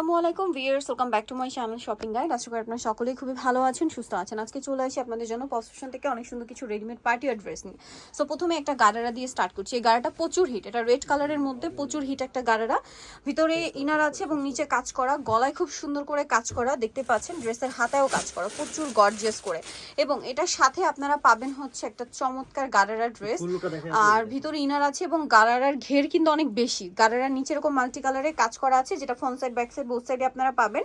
আসসালামু আলাইকুম viewers welcome back to my channel shopping guide আশা করি আপনারা সকলেই খুবই ভালো আছেন সুস্থ আছেন। আজকে চলে আসি আপনাদের জন্য পসেশন থেকে অনেক সুন্দর কিছু রেডিমেড পার্টি আর ড্রেস নিয়ে। সো প্রথমে একটা গারারা দিয়ে স্টার্ট করছি। এই গারাটা প্রচুর হিট এটা রেড কালারের মধ্যে প্রচুর হিট একটা গারারা। ভিতরে ইনার আছে এবং নিচে কাজ করা গলায় খুব সুন্দর করে কাজ করা দেখতে পাচ্ছেন? ড্রেসের হাতায়ও কাজ করা প্রচুর গর্জিয়াস করে। এবং এটার সাথে আপনারা পাবেন হচ্ছে একটা চমৎকার গারারা ড্রেস আর ভিতরে ইনার আছে এবং গারারার ঘের কিন্তু অনেক বেশি। গারারার নিচে এরকম মাল্টি কালারে কাজ করা আছে যেটা front side back side both সাইডে আপনারা পাবেন।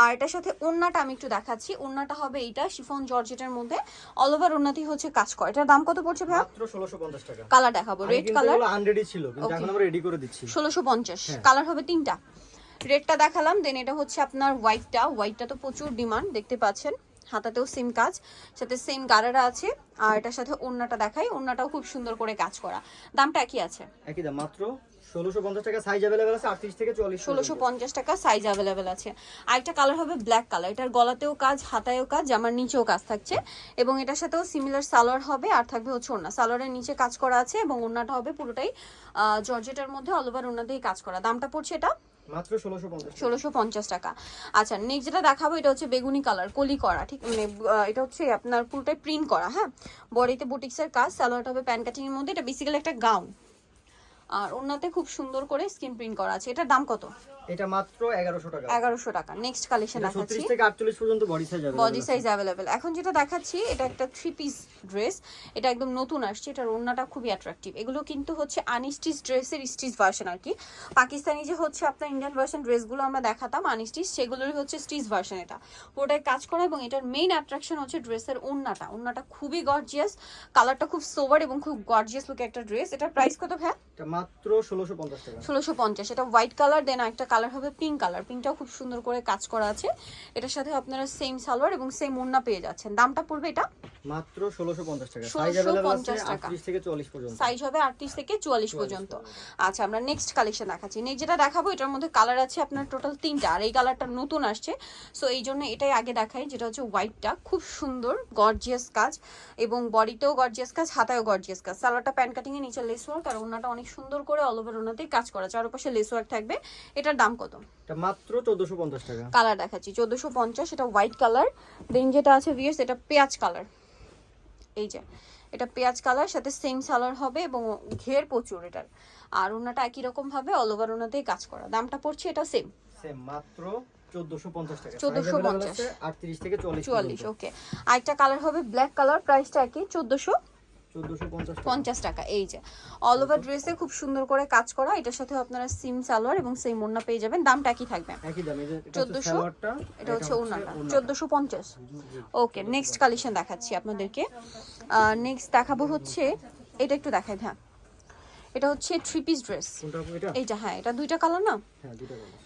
আর এটার সাথে ওন্নাটা আমি একটু দেখাচ্ছি। ওন্নাটা হবে এইটা শিফন জর্জেটের মধ্যে। অল ওভার ওন্নাতি হচ্ছে কাজ করা। এটার দাম কত পড়ছে ভাই মাত্র 1650 টাকা। কালার দেখাবো। রেড কালার আনরেডি ছিল কিন্তু এখন আমরা রেডি করে দিচ্ছি। ষোলোশো পঞ্চাশ। হ্যাঁ। কালার হবে তিনটা। রেডটা দেখালাম দেন এটা হচ্ছে আপনার হোয়াইটটা হোয়াইটটা তো প্রচুর ডিমান্ড দেখতে পাচ্ছেন। হাতাতেও সেম কাজ। সাথে সেম গারারা আছে। আর এটার সাথে ওন্নাটা দেখাই। ওন্নাটাও খুব সুন্দর করে কাজ করা। দামটা একই আছে। একই দাম মাত্র 1650 টাকা সাইজ अवेलेबल আছে 38 থেকে 40 ষোলোশো পঞ্চাশ টাকা সাইজ অ্যাভেলেবেল আছে আরেকটা কালার হবে ব্ল্যাক কালার এটার গলাতেও কাজ হাতায়ও কাজ জামার নিচেও কাজ থাকছে এবং এটার সাথেও সিমিলার সালোয়ার হবে আর থাকবে হচ্ছে ওড়না সালোয়ারের নিচে কাজ করা আছে এবং ওড়নাটা হবে পুরোটাই আহ, জর্জেটের মধ্যে অল ওভার ওড়নাতেই কাজ করা দামটা পড়ছে এটা মাত্র 1650 ষোলোশো পঞ্চাশ টাকা আচ্ছা নেক্সট যেটা দেখাবো এটা হচ্ছে বেগুনি কালার কলি করা ঠিক মানে আহ, এটা হচ্ছে আপনার পুরোটাই প্রিন্ট করা হ্যাঁ বডিতে বুটিক্সের কাজ সালোয়ারটা হবে প্যান্ট কাটিং এর মধ্যে এটা বেসিক্যালি একটা গাউন আর ওনাতে খুব সুন্দর করে স্কিন প্রিন্ট করা আছে এটার দাম কত এটা মাত্র 1100 টাকা এগারোশো টাকা নেক্সট কালেকশন এটা দেখাচ্ছি 36 থেকে 48 পর্যন্ত body size available body size available এখন যেটা দেখাচ্ছি এটা একটা থ্রি পিস ড্রেস এটা একদম নতুন আসছে এটার ওড়নাটা খুবই অ্যাট্রাকটিভ এগুলো কিন্তু হচ্ছে আনস্টিচ ড্রেসের স্টিচ ভার্সন আর কি পাকিস্তানি যে হচ্ছে আপনার ইন্ডিয়ান ভার্সন ড্রেসগুলো আমরা দেখাতাম আনস্টিচ সেগুলোরই হচ্ছে স্টিচ ভার্সন এটা পুরোটাই কাজ করা এবং এটার মেইন অ্যাট্রাকশন হচ্ছে ড্রেসের ওড়নাটা ওড়নাটা খুবই গর্জিয়াস কালারটা খুব সোভার এবং খুব গর্জিয়াস লুকে একটা ড্রেস এটার প্রাইস কত ভাই এটা মাত্র 1650 টাকা ষোলোশো পঞ্চাশ এটা হোয়াইট কালার দেন একটা কালার হবে পিঙ্ক কালার পিঙ্কটাও খুব সুন্দর করে কাজ করা আছে এটার সাথে আপনারা সেম সালোয়ার এবং সেম ওড়না পেয়ে যাচ্ছেন দামটা পড়বে এটা মাত্র 1650 টাকা সাইজ 1650 अवेलेबल আছে টাকা। 38 থেকে 40 পর্যন্ত সাইজ হবে আটত্রিশ থেকে চুয়াল্লিশ পর্যন্ত আচ্ছা আমরা নেক্সট কালেকশন দেখাচ্ছি নেক্সট যেটা দেখাবো এটার মধ্যে কালার আছে আপনার টোটাল তিনটা আর এই কালারটা নতুন আসছে সো এই জন্য এটাই আগে দেখাই যেটা হচ্ছে হোয়াইটটা খুব সুন্দর গর্জিয়াস কাজ এবং বডিতেও গর্জিয়াস কাজ হাতায়ও গর্জিয়াস কাজ সালোয়ারটা প্যান্ট কাটিং এ নিচে লেস ওয়ার্ক আর ওনাটা অনেক সুন্দর করে অল ওভার ওনাতেই কাজ করা চারপাশে লেস ওয়ার্ক থাকবে। এটার দাম কত? এটা মাত্র 1450 টাকা। কালার দেখাচ্ছি চোদ্দোশো পঞ্চাশ এটা হোয়াইট কালার দেন যেটা আছে ভিয়ার্স এটা পেঁয়াজ কালার এই যে এটা পেঁয়াজ কালার সাথে সেম সালার হবে এবং ঘের প্রচুর এটার। আর ওনাটা একই রকম ভাবে অল ওভার ওনাতেই কাজ করা। দামটা পড়ছে এটা সেম সেম মাত্র 1450 টাকা। 1450 আছে 38 থেকে 40 চুয়াল্লিশ ওকে আরেকটা কালার হবে ব্ল্যাক কালার প্রাইসটা একই চোদ্দোশো 1450 টাকা পঞ্চাশ টাকা। এই যে। অল ওভার ড্রেসে খুব সুন্দর করে কাজ করা এটার সাথে আপনারা সিম সালোয়ার এবং সেই ওড়না পেয়ে যাবেন দামটা একই থাকবে। যে এটা হচ্ছে ওড়নাটা। চোদ্দোশো পঞ্চাশ। ওকে নেক্সট কালেকশন দেখাচ্ছি আপনাদেরকে। নেক্সট দেখাবো হচ্ছে এটা একটু দেখাই হ্যাঁ। এটা হচ্ছে থ্রি পিস ড্রেস এইটা হ্যাঁ এটা দুইটা কালার না? হ্যাঁ,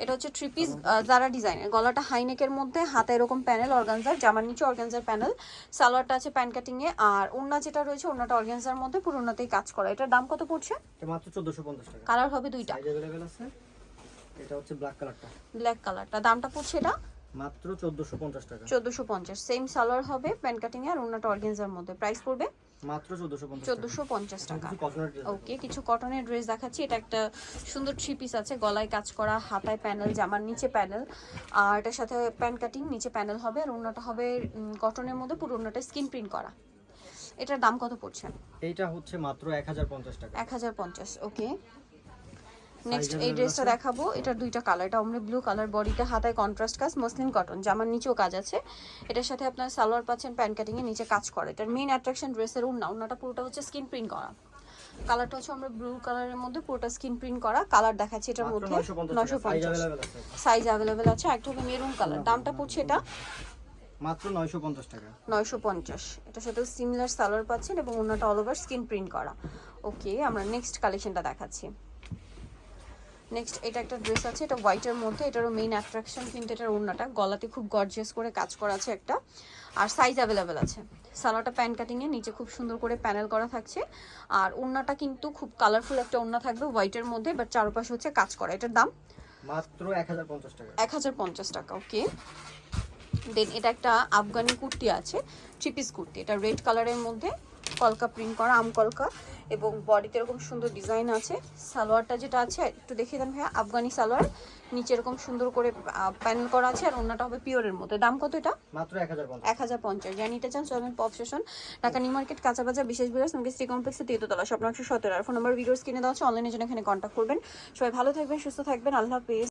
এটা হচ্ছে থ্রি পিস যারা ডিজাইনের গলাটা হাই নেকের মধ্যে হাতে এরকম প্যানেল অর্গানজার জামার নিচে অর্গানজার প্যানেল সালোয়ারটা আছে প্যান কাটিং এ আর ওড়না যেটা রয়েছে ওড়নাটা অর্গানজার মধ্যে পুরোনাতেই কাজ করা। এটার দাম কত পড়ছে? মাত্র 1450 টাকা। কালার হবে দুইটা। আছে। এটা হচ্ছে ব্ল্যাক কালারটা ব্ল্যাক কালারটা দামটা পড়ছে এটা? মাত্র 1450 টাকা। 1450 সেম সালোয়ার হবে প্যান কাটিং এ আর ওড়নাটা অর্গানজার মধ্যে। প্রাইস পড়বে? মাত্র 1450 চোদ্দোশো পঞ্চাশ টাকা। ওকে কিছু কটনের ড্রেস দেখাচ্ছি। এটা একটা সুন্দর থ্রি পিস আছে। গলায় কাজ করা হাতায় প্যানেল জামার নিচে প্যানেল আর এটার সাথে প্যান্ট কাটিং নিচে প্যানেল হবে। আর অন্যটা হবে কটনের মধ্যে পুরো অন্যটা স্কিন প্রিন্ট করা। এটার দাম কত পড়ছে? এইটা হচ্ছে মাত্র 1050 টাকা। এক হাজার পঞ্চাশ ওকে নেক্সট এই ড্রেসটা দেখাবো। এটার দুইটা কালার এটা অমলে ব্লু কালার বডিতে হাতায় কন্ট্রাস্ট কাজ মসলিন কটন জামার নিচেও কাজ আছে। এটার সাথে আপনার সালোয়ার পাচ্ছেন প্যান্ট কাটিং এর নিচে কাজ করে। এটার মেইন অ্যাট্রাকশন ড্রেসের উন্না উন্নাটা পুরোটা হচ্ছে স্কিন প্রিন্ট করা। কালারটা হচ্ছে আমরা ব্লু কালারের মধ্যে পুরোটা স্কিন প্রিন্ট করা। কালার দেখাচ্ছি এটার মধ্যে। নশো পঞ্চাশ সাইজ অ্যাভেলেবেল আছে। একটা হবে মেরুন কালার দামটা পড়ছে এটা মাত্র 950 টাকা। 950 এটার সাথে সিমিলার সালোয়ার পাচ্ছেন এবং অন্যটা অল ওভার স্কিন প্রিন্ট করা। ওকে আমরা নেক্সট কালেকশনটা দেখাচ্ছি। নেক্সট এটা একটা ড্রেস আছে এটা হোয়াইটের মধ্যে এটারও মেইন অ্যাট্রাকশন কিন্তু এটার ওড়নাটা। গলাতে খুব গর্জিয়াস করে কাজ করা আছে একটা। আর সাইজ অ্যাভেলেবেল আছে। সালোয়ারটা প্যান কাটিংয়ে নিচে খুব সুন্দর করে প্যানেল করা থাকছে। আর ওড়নাটা কিন্তু খুব কালারফুল একটা ওড়না থাকবে হোয়াইটের মধ্যে বাট চারপাশে হচ্ছে কাজ করা। এটার দাম? মাত্র 1050 টাকা। এক হাজার পঞ্চাশ টাকা ওকে দেন এটা একটা আফগানি কুর্তি আছে থ্রি পিস কুর্তি। এটা রেড কালারের মধ্যে কলকা প্রিন্ট করা আম কলকা এবং বডিতে এরকম সুন্দর ডিজাইন আছে। সালোয়ারটা যেটা আছে একটু দেখিয়ে দেন ভাইয়া আফগানি সালোয়ার। নিচে এরকম সুন্দর করে প্যানেল করা আছে আর অন্যটা হবে পিওরের মধ্যে দাম কত এটা? মাত্র এক হাজার পঞ্চাশ। এক হাজার পঞ্চাশ। যা নিতে চান চলবেন পপ সেশন। ঢাকা নিউ মার্কেট কাঁচা বাজার বিশেষ বিরাজ সঙ্গে শ্রী কমপ্লেক্সে তেতোতলা স্বপ্ন একশো সতেরো। আর ফোন নাম্বার ভিডিওস কিনে দেওয়া হচ্ছে অনলাইনে জন্য এখানে কন্ট্যাক্ট করবেন। সবাই ভালো থাকবেন সুস্থ থাকবেন। আল্লাহ হাফেজ।